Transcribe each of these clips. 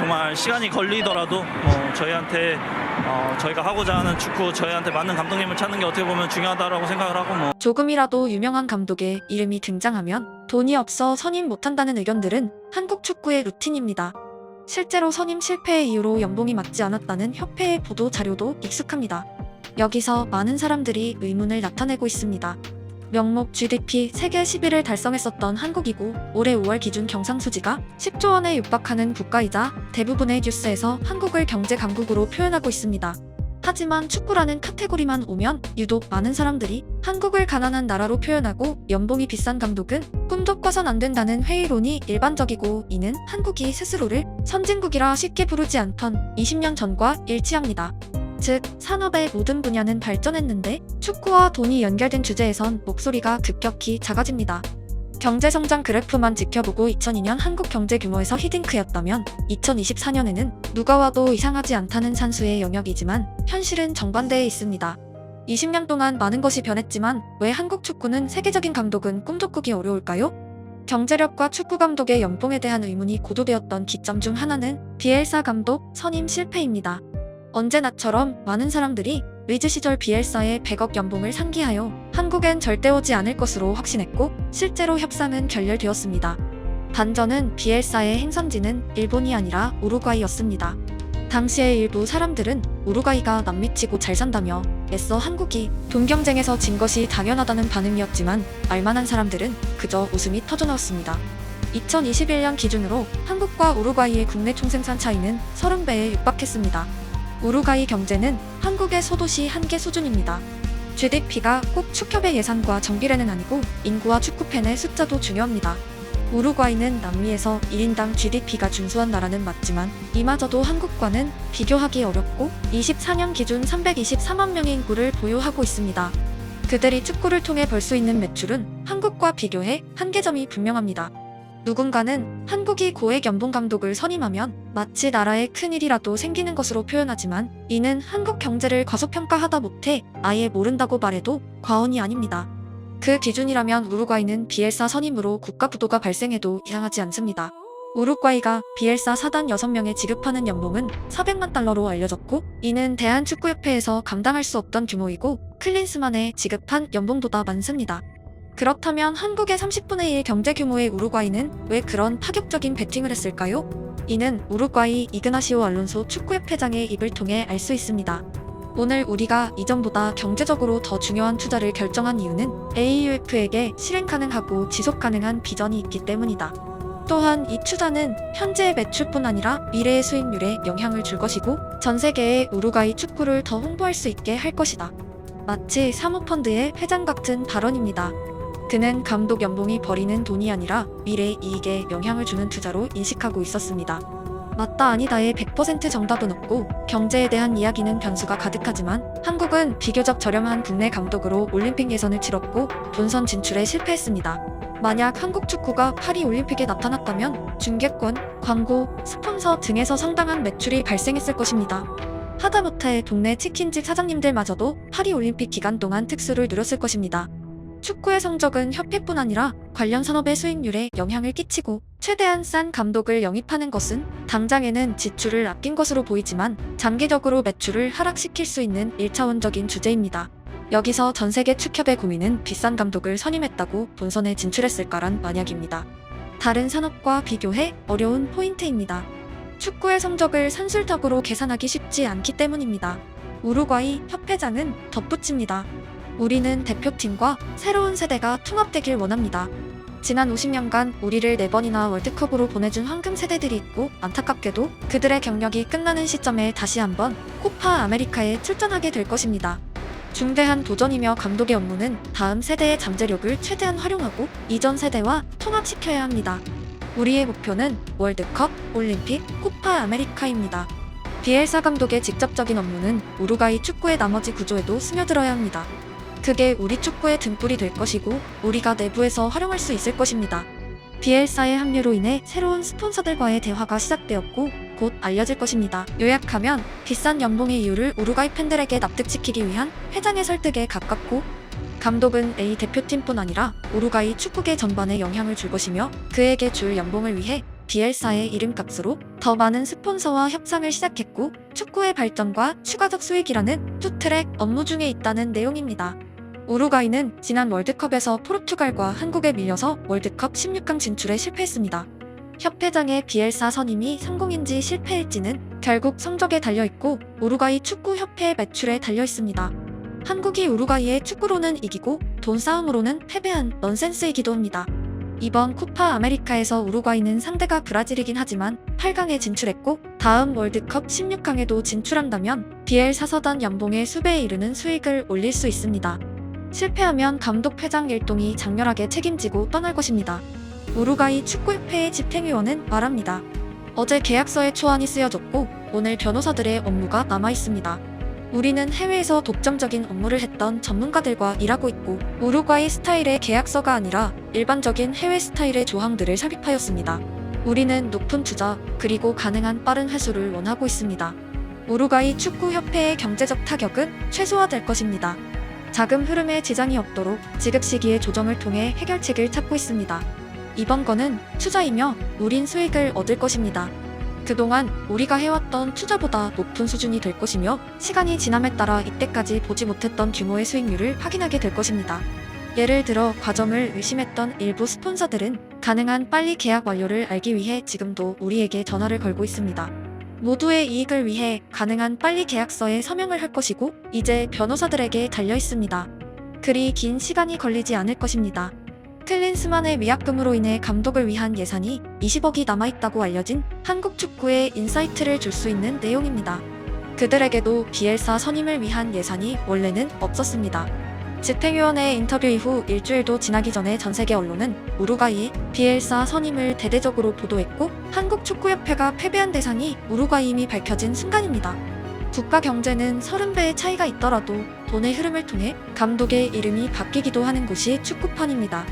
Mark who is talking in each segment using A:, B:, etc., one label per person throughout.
A: 정말 시간이 걸리더라도 뭐 저희한테 어, 저희가 하고자 하는 축구 저희한테 맞는 감독님을 찾는 게 어떻게 보면 중요하다라고 생각을 하고 뭐
B: 조금이라도 유명한 감독의 이름이 등장하면 돈이 없어 선임 못한다는 의견들은 한국 축구의 루틴입니다. 실제로 선임 실패의 이유로 연봉이 맞지 않았다는 협회의 보도 자료도 익숙합니다. 여기서 많은 사람들이 의문을 나타내고 있습니다. 명목 GDP 세계 10위를 달성했었던 한국이고 올해 5월 기준 경상수지가 10조 원에 육박하는 국가이자 대부분의 뉴스에서 한국을 경제 강국으로 표현하고 있습니다. 하지만 축구라는 카테고리만 오면 유독 많은 사람들이 한국을 가난한 나라로 표현하고 연봉이 비싼 감독은 꿈도 꿔선 안 된다는 회의론이 일반적이고 이는 한국이 스스로를 선진국이라 쉽게 부르지 않던 20년 전과 일치합니다. 즉, 산업의 모든 분야는 발전했는데 축구와 돈이 연결된 주제에선 목소리가 급격히 작아집니다. 경제성장 그래프만 지켜보고 2002년 한국 경제 규모에서 히딩크였다면 2024년에는 누가 와도 이상하지 않다는 산수의 영역이지만 현실은 정반대에 있습니다. 20년 동안 많은 것이 변했지만 왜 한국 축구는 세계적인 감독은 꿈도 꾸기 어려울까요? 경제력과 축구 감독의 연봉에 대한 의문이 고도되었던 기점 중 하나는 비엘사 감독 선임 실패입니다. 언제나처럼 많은 사람들이 리즈 시절 비엘사의 100억 연봉을 상기하여 한국엔 절대 오지 않을 것으로 확신했고 실제로 협상은 결렬되었습니다. 반전은 비엘사의 행선지는 일본이 아니라 우루과이였습니다. 당시의 일부 사람들은 우루과이가 남미치고 잘 산다며 애써 한국이 돈 경쟁에서 진 것이 당연하다는 반응이었지만 알만한 사람들은 그저 웃음이 터져나왔습니다. 2021년 기준으로 한국과 우루과이의 국내 총생산 차이는 30배에 육박했습니다. 우루과이 경제는 한국의 소도시 한 개 수준입니다. GDP가 꼭 축협의 예산과 정비례는 아니고 인구와 축구팬의 숫자도 중요합니다. 우루과이는 남미에서 1인당 GDP가 준수한 나라는 맞지만 이마저도 한국과는 비교하기 어렵고 24년 기준 324만 명의 인구를 보유하고 있습니다. 그들이 축구를 통해 벌 수 있는 매출은 한국과 비교해 한계점이 분명합니다. 누군가는 한국이 고액 연봉 감독을 선임하면 마치 나라에 큰일이라도 생기는 것으로 표현하지만 이는 한국 경제를 과소평가하다 못해 아예 모른다고 말해도 과언이 아닙니다. 그 기준이라면 우루과이는 비엘사 선임으로 국가 부도가 발생해도 이상하지 않습니다. 우루과이가 비엘사 사단 6명에 지급하는 연봉은 400만 달러로 알려졌고 이는 대한축구협회에서 감당할 수 없던 규모이고 클린스만에 지급한 연봉보다 많습니다. 그렇다면 한국의 30분의 1 경제 규모의 우루과이는 왜 그런 파격적인 베팅을 했을까요? 이는 우루과이 이그나시오 알론소 축구협회장의 입을 통해 알 수 있습니다. 오늘 우리가 이전보다 경제적으로 더 중요한 투자를 결정한 이유는 AUF에게 실행 가능하고 지속 가능한 비전이 있기 때문이다. 또한 이 투자는 현재의 매출뿐 아니라 미래의 수익률에 영향을 줄 것이고 전 세계의 우루과이 축구를 더 홍보할 수 있게 할 것이다. 마치 사모펀드의 회장 같은 발언입니다. 그는 감독 연봉이 버리는 돈이 아니라 미래 이익에 영향을 주는 투자로 인식하고 있었습니다. 맞다 아니다의 100% 정답은 없고 경제에 대한 이야기는 변수가 가득하지만 한국은 비교적 저렴한 국내 감독으로 올림픽 예선을 치렀고 본선 진출에 실패했습니다. 만약 한국 축구가 파리 올림픽에 나타났다면 중계권, 광고, 스폰서 등에서 상당한 매출이 발생했을 것입니다. 하다못해 동네 치킨집 사장님들마저도 파리 올림픽 기간 동안 특수를 누렸을 것입니다. 축구의 성적은 협회뿐 아니라 관련 산업의 수익률에 영향을 끼치고 최대한 싼 감독을 영입하는 것은 당장에는 지출을 아낀 것으로 보이지만 장기적으로 매출을 하락시킬 수 있는 1차원적인 주제입니다. 여기서 전 세계 축협의 고민은 비싼 감독을 선임했다고 본선에 진출했을까란 만약입니다. 다른 산업과 비교해 어려운 포인트입니다. 축구의 성적을 산술적으로 계산하기 쉽지 않기 때문입니다. 우루과이 협회장은 덧붙입니다. 우리는 대표팀과 새로운 세대가 통합되길 원합니다. 지난 50년간 우리를 4번이나 월드컵으로 보내준 황금 세대들이 있고 안타깝게도 그들의 경력이 끝나는 시점에 다시 한번 코파 아메리카에 출전하게 될 것입니다. 중대한 도전이며 감독의 업무는 다음 세대의 잠재력을 최대한 활용하고 이전 세대와 통합시켜야 합니다. 우리의 목표는 월드컵, 올림픽, 코파 아메리카입니다. 비엘사 감독의 직접적인 업무는 우루과이 축구의 나머지 구조에도 스며들어야 합니다. 그게 우리 축구의 등불이 될 것이고 우리가 내부에서 활용할 수 있을 것입니다. 비엘사의 합류로 인해 새로운 스폰서들과의 대화가 시작되었고 곧 알려질 것입니다. 요약하면 비싼 연봉의 이유를 우루과이 팬들에게 납득시키기 위한 회장의 설득에 가깝고 감독은 A 대표팀뿐 아니라 우루과이 축구계 전반에 영향을 줄 것이며 그에게 줄 연봉을 위해 비엘사의 이름값으로 더 많은 스폰서와 협상을 시작했고 축구의 발전과 추가적 수익이라는 투트랙 업무 중에 있다는 내용입니다. 우루과이는 지난 월드컵에서 포르투갈과 한국에 밀려서 월드컵 16강 진출에 실패했습니다. 협회장의 비엘사 선임이 성공인지 실패일지는 결국 성적에 달려있고 우루과이 축구협회의 매출에 달려있습니다. 한국이 우루과이의 축구로는 이기고 돈 싸움으로는 패배한 넌센스이기도 합니다. 이번 코파 아메리카에서 우루과이는 상대가 브라질이긴 하지만 8강에 진출했고 다음 월드컵 16강에도 진출한다면 비엘 사서단 연봉의 수배에 이르는 수익을 올릴 수 있습니다. 실패하면 감독 회장 일동이 장렬하게 책임지고 떠날 것입니다. 우루과이 축구협회의 집행위원은 말합니다. 어제 계약서에 초안이 쓰여졌고 오늘 변호사들의 업무가 남아 있습니다. 우리는 해외에서 독점적인 업무를 했던 전문가들과 일하고 있고 우루과이 스타일의 계약서가 아니라 일반적인 해외 스타일의 조항들을 삽입하였습니다. 우리는 높은 투자 그리고 가능한 빠른 회수를 원하고 있습니다. 우루과이 축구협회의 경제적 타격은 최소화될 것입니다. 자금 흐름에 지장이 없도록 지급 시기의 조정을 통해 해결책을 찾고 있습니다. 이번 건은 투자이며 우린 수익을 얻을 것입니다. 그동안 우리가 해왔던 투자보다 높은 수준이 될 것이며 시간이 지남에 따라 이때까지 보지 못했던 규모의 수익률을 확인하게 될 것입니다. 예를 들어 과점을 의심했던 일부 스폰서들은 가능한 빨리 계약 완료를 알기 위해 지금도 우리에게 전화를 걸고 있습니다. 모두의 이익을 위해 가능한 빨리 계약서에 서명을 할 것이고 이제 변호사들에게 달려 있습니다. 그리 긴 시간이 걸리지 않을 것입니다. 클린스만의 위약금으로 인해 감독을 위한 예산이 20억이 남아있다고 알려진 한국 축구에 인사이트를 줄 수 있는 내용입니다. 그들에게도 비엘사 선임을 위한 예산이 원래는 없었습니다. 집행위원회 인터뷰 이후 일주일도 지나기 전에 전 세계 언론은 우루과이 비엘사 선임을 대대적으로 보도했고 한국 축구협회가 패배한 대상이 우루과이임이 밝혀진 순간입니다. 국가 경제는 30배의 차이가 있더라도 돈의 흐름을 통해 감독의 이름이 바뀌기도 하는 곳이 축구판입니다.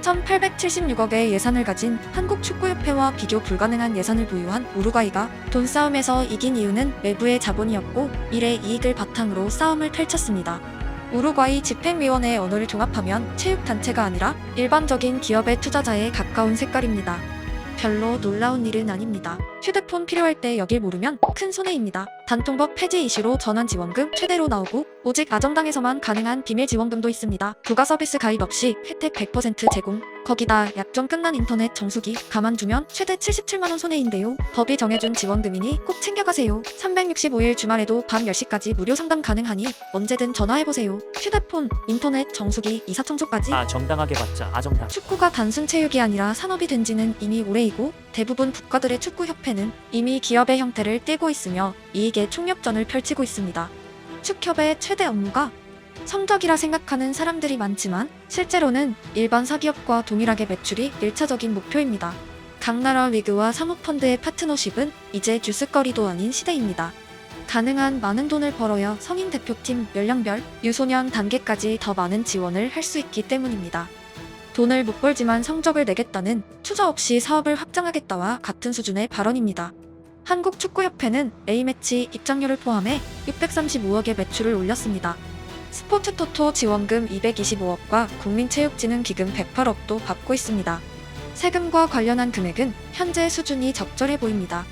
B: 1876억의 예산을 가진 한국 축구협회와 비교 불가능한 예산을 보유한 우루과이가 돈 싸움에서 이긴 이유는 외부의 자본이었고 이래 이익을 바탕으로 싸움을 펼쳤습니다. 우루과이 집행위원회의 언어를 종합하면 체육단체가 아니라 일반적인 기업의 투자자에 가까운 색깔입니다. 별로 놀라운 일은 아닙니다. 휴대폰 필요할 때 여길 모르면 큰 손해입니다. 단통법 폐지 이슈로 전환 지원금 최대로 나오고 오직 아정당에서만 가능한 비밀 지원금도 있습니다. 부가 서비스 가입 없이 혜택 100% 제공. 거기다 약정 끝난 인터넷 정수기 가만두면 최대 77만원 손해인데요. 법이 정해준 지원금이니 꼭 챙겨가세요. 365일 주말에도 밤 10시까지 무료 상담 가능하니 언제든 전화해보세요. 휴대폰, 인터넷, 정수기, 이사청소까지
C: 아 정당하게 받자 아정당
B: 축구가 단순 체육이 아니라 산업이 된 지는 이미 오래이고 대부분 국가들의 축구협회는 이미 기업의 형태를 띠고 있으며 이익 의 총력전을 펼치고 있습니다. 축협의 최대 업무가 성적이라 생각하는 사람들이 많지만 실제로는 일반 사기업과 동일하게 매출이 1차적인 목표입니다. 각 나라 리그와 사모펀드의 파트너십은 이제 뉴스거리도 아닌 시대입니다. 가능한 많은 돈을 벌어야 성인 대표팀 연령별, 유소년 단계까지 더 많은 지원을 할 수 있기 때문입니다. 돈을 못 벌지만 성적을 내겠다는 투자 없이 사업을 확장하겠다와 같은 수준의 발언입니다. 한국축구협회는 A매치 입장료를 포함해 635억의 매출을 올렸습니다. 스포츠 토토 지원금 225억과 국민체육진흥기금 108억도 받고 있습니다. 세금과 관련한 금액은 현재 수준이 적절해 보입니다.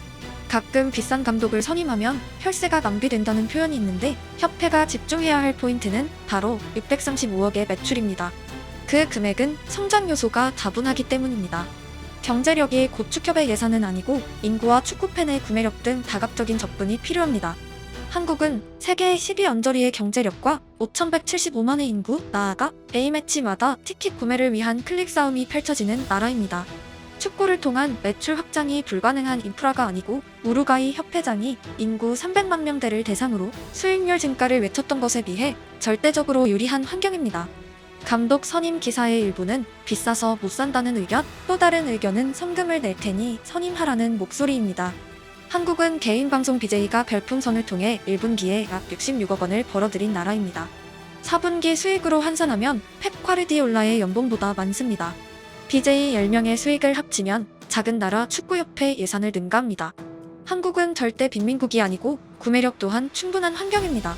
B: 가끔 비싼 감독을 선임하면 혈세가 낭비된다는 표현이 있는데 협회가 집중해야 할 포인트는 바로 635억의 매출입니다. 그 금액은 성장 요소가 다분하기 때문입니다. 경제력이 고축협의 예산은 아니고 인구와 축구팬의 구매력 등 다각적인 접근이 필요합니다. 한국은 세계 10위 언저리의 경제력과 5,175만의 인구, 나아가 A매치마다 티켓 구매를 위한 클릭 싸움이 펼쳐지는 나라입니다. 축구를 통한 매출 확장이 불가능한 인프라가 아니고 우루과이 협회장이 인구 300만 명대를 대상으로 수익률 증가를 외쳤던 것에 비해 절대적으로 유리한 환경입니다. 감독 선임 기사의 일부는 비싸서 못 산다는 의견, 또 다른 의견은 성금을 낼 테니 선임하라는 목소리입니다. 한국은 개인 방송 BJ가 별풍선을 통해 1분기에 약 66억 원을 벌어들인 나라입니다. 4분기 수익으로 환산하면 펩 콰르디올라의 연봉보다 많습니다. BJ 10명의 수익을 합치면 작은 나라 축구협회 예산을 능가합니다. 한국은 절대 빈민국이 아니고 구매력 또한 충분한 환경입니다.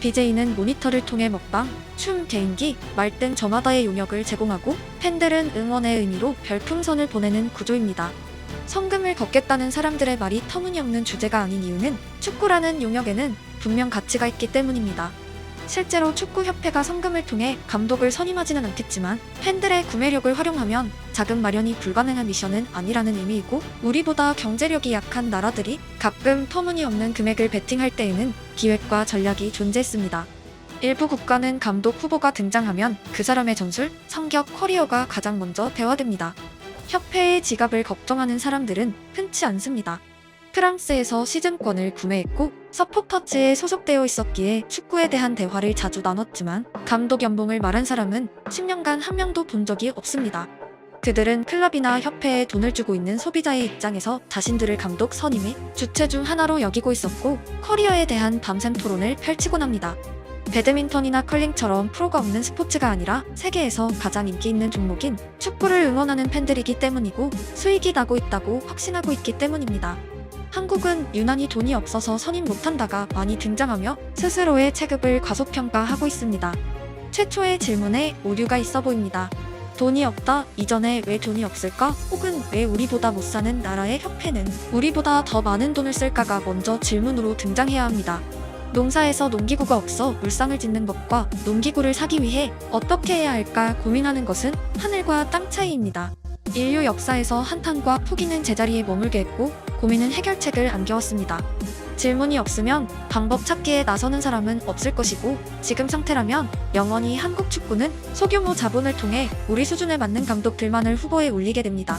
B: BJ는 모니터를 통해 먹방, 춤, 개인기, 말 등 저마다의 용역을 제공하고 팬들은 응원의 의미로 별풍선을 보내는 구조입니다. 성금을 걷겠다는 사람들의 말이 터무니없는 주제가 아닌 이유는 축구라는 용역에는 분명 가치가 있기 때문입니다. 실제로 축구협회가 성금을 통해 감독을 선임하지는 않겠지만 팬들의 구매력을 활용하면 자금 마련이 불가능한 미션은 아니라는 의미이고 우리보다 경제력이 약한 나라들이 가끔 터무니없는 금액을 베팅할 때에는 기획과 전략이 존재했습니다. 일부 국가는 감독 후보가 등장하면 그 사람의 전술, 성격, 커리어가 가장 먼저 대화됩니다. 협회의 지갑을 걱정하는 사람들은 흔치 않습니다. 프랑스에서 시즌권을 구매했고 서포터즈에 소속되어 있었기에 축구에 대한 대화를 자주 나눴지만 감독 연봉을 말한 사람은 10년간 한 명도 본 적이 없습니다. 그들은 클럽이나 협회에 돈을 주고 있는 소비자의 입장에서 자신들을 감독 선임의 주체 중 하나로 여기고 있었고 커리어에 대한 밤샘 토론을 펼치곤 합니다. 배드민턴이나 컬링처럼 프로가 없는 스포츠가 아니라 세계에서 가장 인기 있는 종목인 축구를 응원하는 팬들이기 때문이고 수익이 나고 있다고 확신하고 있기 때문입니다. 한국은 유난히 돈이 없어서 선임 못한다가 많이 등장하며 스스로의 체급을 과소평가하고 있습니다. 최초의 질문에 오류가 있어 보입니다. 돈이 없다, 이전에 왜 돈이 없을까? 혹은 왜 우리보다 못 사는 나라의 협회는 우리보다 더 많은 돈을 쓸까가 먼저 질문으로 등장해야 합니다. 농사에서 농기구가 없어 물상을 짓는 법과 농기구를 사기 위해 어떻게 해야 할까 고민하는 것은 하늘과 땅 차이입니다. 인류 역사에서 한탄과 포기는 제자리에 머물게 했고 고민은 해결책을 안겨왔습니다. 질문이 없으면 방법 찾기에 나서는 사람은 없을 것이고 지금 상태라면 영원히 한국 축구는 소규모 자본을 통해 우리 수준에 맞는 감독들만을 후보에 올리게 됩니다.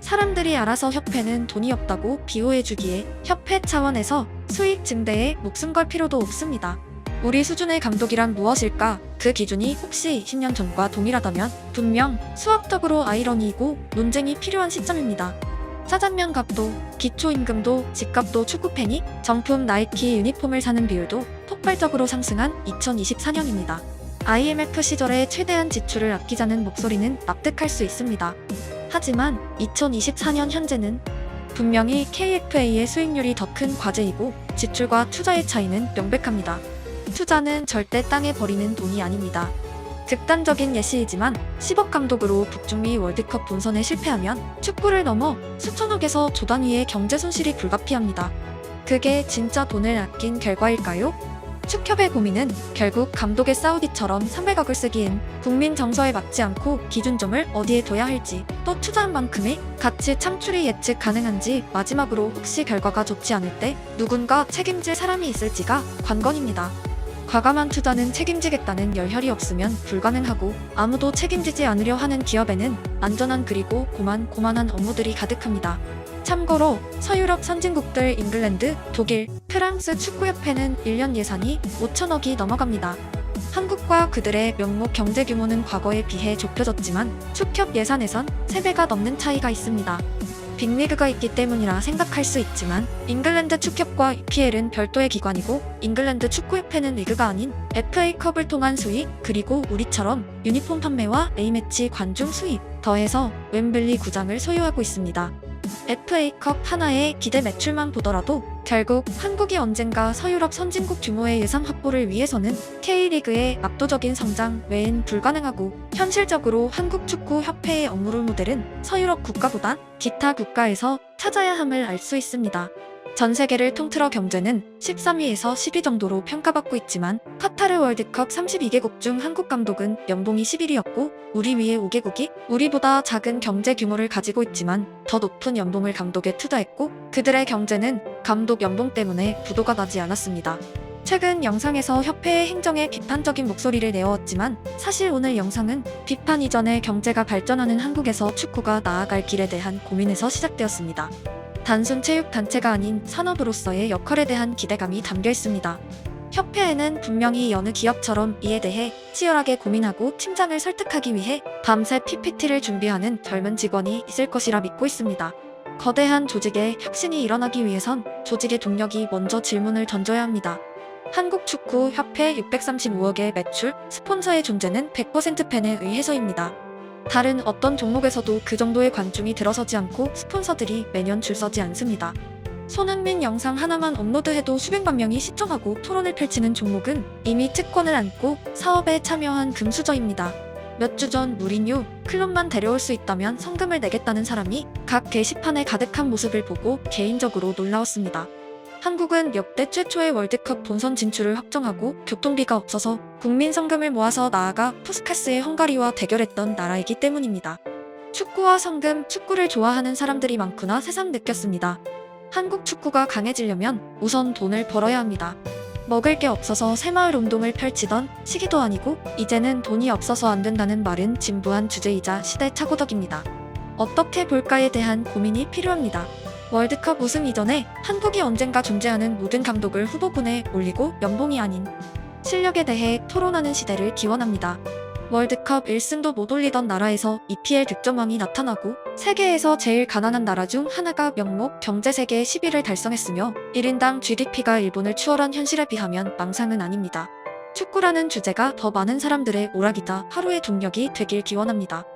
B: 사람들이 알아서 협회는 돈이 없다고 비호해주기에 협회 차원에서 수익 증대에 목숨 걸 필요도 없습니다. 우리 수준의 감독이란 무엇일까? 그 기준이 혹시 10년 전과 동일하다면 분명 수학적으로 아이러니이고 논쟁이 필요한 시점입니다. 짜장면 값도, 기초임금도, 집값도 축구팬이 정품 나이키 유니폼을 사는 비율도 폭발적으로 상승한 2024년입니다. IMF 시절에 최대한 지출을 아끼자는 목소리는 납득할 수 있습니다. 하지만 2024년 현재는 분명히 KFA의 수익률이 더 큰 과제이고 지출과 투자의 차이는 명백합니다. 투자는 절대 땅에 버리는 돈이 아닙니다. 극단적인 예시이지만 10억 감독으로 북중미 월드컵 본선에 실패하면 축구를 넘어 수천억에서 조 단위의 경제 손실이 불가피합니다. 그게 진짜 돈을 아낀 결과일까요? 축협의 고민은 결국 감독의 사우디처럼 300억을 쓰기엔 국민 정서에 맞지 않고 기준점을 어디에 둬야 할지 또 투자한 만큼의 가치 창출이 예측 가능한지 마지막으로 혹시 결과가 좋지 않을 때 누군가 책임질 사람이 있을지가 관건입니다. 과감한 투자는 책임지겠다는 열혈이 없으면 불가능하고 아무도 책임지지 않으려 하는 기업에는 안전한 그리고 고만 고만한 업무들이 가득합니다. 참고로 서유럽 선진국들 잉글랜드, 독일, 프랑스 축구협회는 1년 예산이 5천억이 넘어갑니다. 한국과 그들의 명목 경제 규모는 과거에 비해 좁혀졌지만 축협 예산에선 3배가 넘는 차이가 있습니다. 빅리그가 있기 때문이라 생각할 수 있지만 잉글랜드 축협과 EPL은 별도의 기관이고 잉글랜드 축구협회는 리그가 아닌 FA컵을 통한 수익 그리고 우리처럼 유니폼 판매와 A매치 관중 수입 더해서 웸블리 구장을 소유하고 있습니다. FA컵 하나의 기대 매출만 보더라도 결국 한국이 언젠가 서유럽 선진국 규모의 예산 확보를 위해서는 K리그의 압도적인 성장 외엔 불가능하고 현실적으로 한국 축구 협회의 업무를 모델은 서유럽 국가보단 기타 국가에서 찾아야 함을 알 수 있습니다. 전 세계를 통틀어 경제는 13위에서 10위 정도로 평가받고 있지만 카타르 월드컵 32개국 중 한국 감독은 연봉이 11위였고 우리 위에 5개국이 우리보다 작은 경제 규모를 가지고 있지만 더 높은 연봉을 감독에 투자했고 그들의 경제는 감독 연봉 때문에 부도가 나지 않았습니다. 최근 영상에서 협회의 행정에 비판적인 목소리를 내어왔지만 사실 오늘 영상은 비판 이전에 경제가 발전하는 한국에서 축구가 나아갈 길에 대한 고민에서 시작되었습니다. 단순 체육 단체가 아닌 산업으로서의 역할에 대한 기대감이 담겨 있습니다. 협회에는 분명히 여느 기업처럼 이에 대해 치열하게 고민하고 팀장을 설득하기 위해 밤새 PPT를 준비하는 젊은 직원이 있을 것이라 믿고 있습니다. 거대한 조직에 혁신이 일어나기 위해선 조직의 동력이 먼저 질문을 던져야 합니다. 한국 축구 협회 635억의 매출, 스폰서의 존재는 100% 팬에 의해서입니다. 다른 어떤 종목에서도 그 정도의 관중이 들어서지 않고 스폰서들이 매년 줄 서지 않습니다. 손흥민 영상 하나만 업로드해도 수백만 명이 시청하고 토론을 펼치는 종목은 이미 특권을 안고 사업에 참여한 금수저입니다. 몇 주 전 무리뉴 클럽만 데려올 수 있다면 성금을 내겠다는 사람이 각 게시판에 가득한 모습을 보고 개인적으로 놀라웠습니다. 한국은 역대 최초의 월드컵 본선 진출을 확정하고 교통비가 없어서 국민 성금을 모아서 나아가 푸스카스의 헝가리와 대결했던 나라이기 때문입니다. 축구와 성금, 축구를 좋아하는 사람들이 많구나 새삼 느꼈습니다. 한국 축구가 강해지려면 우선 돈을 벌어야 합니다. 먹을 게 없어서 새마을 운동을 펼치던 시기도 아니고 이제는 돈이 없어서 안 된다는 말은 진부한 주제이자 시대 착오덕입니다. 어떻게 볼까에 대한 고민이 필요합니다. 월드컵 우승 이전에 한국이 언젠가 존재하는 모든 감독을 후보군에 올리고 연봉이 아닌 실력에 대해 토론하는 시대를 기원합니다. 월드컵 1승도 못 올리던 나라에서 EPL 득점왕이 나타나고 세계에서 제일 가난한 나라 중 하나가 명목 경제세계 10위를 달성했으며 1인당 GDP가 일본을 추월한 현실에 비하면 망상은 아닙니다. 축구라는 주제가 더 많은 사람들의 오락이다 하루의 동력이 되길 기원합니다.